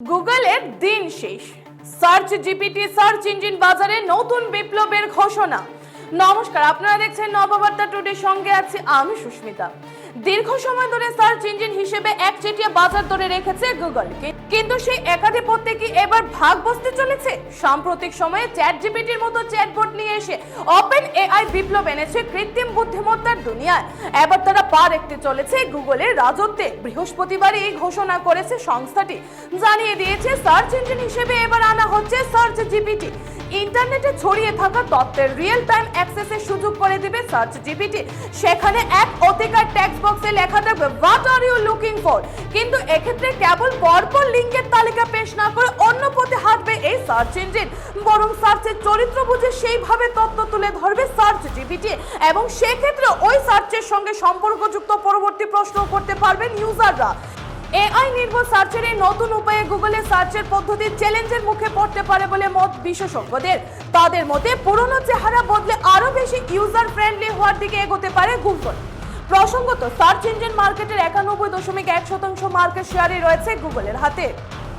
গুগলের দিন শেষ। সার্চ জিপিটি সার্চ ইঞ্জিন বাজারে নতুন বিপ্লবের ঘোষণা। নমস্কার, আপনারা দেখছেন নববার্তা টুডের সঙ্গে আছি আমি সুস্মিতা। দীর্ঘ সময় ধরে সার্চ ইঞ্জিন হিসেবে একচেটিয়া বাজার ধরে রেখেছে গুগল কিন্তু সেই একাধিপত্যে কি এবার ভাগ বসতে চলেছে? সাম্প্রতিক সময়ে চ্যাট জিপিটির মতো চ্যাটবট নিয়ে এসে ওপেন এআই বিপ্লব এনেছে কৃত্রিম বুদ্ধিমত্তার দুনিয়ায়। এবার তারা পা রাখতে চলেছে গুগলের রাজত্বে। বৃহস্পতিবার এই ঘোষণা করেছে সংস্থাটি। জানিয়ে দিয়েছে সার্চ ইঞ্জিন হিসেবে এবার আনা হচ্ছে সার্চ জিপিটি। ইন্টারনেটে ছড়িয়ে থাকা তথ্যের রিয়েল টাইম অ্যাক্সেসের সুযোগ করে দিবে সার্চ জিপিটি সেখানে এক অধিকার টেক্সট বক্সে লেখা থাকবে what are you looking for কিন্তু এক্ষেত্রে কেবল পরপর লিঙ্কের তালিকা পেশ না করে অন্য পথে হাঁটবে এই সার্চ ইঞ্জিন বরং সার্চের চরিত্র বুঝে সেইভাবে তথ্য তুলে ধরবে সার্চ জিপিটি এবং সেক্ষেত্রে ওই সার্চের সঙ্গে সম্পর্কযুক্ত পরবর্তী প্রশ্ন করতে পারবেন ইউজাররা এআই নির্ভর সার্চের এই নতুন উপায়ে গুগলের সার্চের পদ্ধতি চ্যালেঞ্জের মুখে পড়তে পারে বলে মত বিশেষজ্ঞদের। তাদের মতে পুরনো চেহারা বদলে আরও বেশি ইউজার ফ্রেন্ডলি হওয়ার দিকে এগোতে পারে গুগল। প্রসঙ্গত, সার্চ ইঞ্জিন মার্কেটের একানব্বই দশমিক এক শতাংশ মার্কেট শেয়ারই রয়েছে গুগলের হাতে।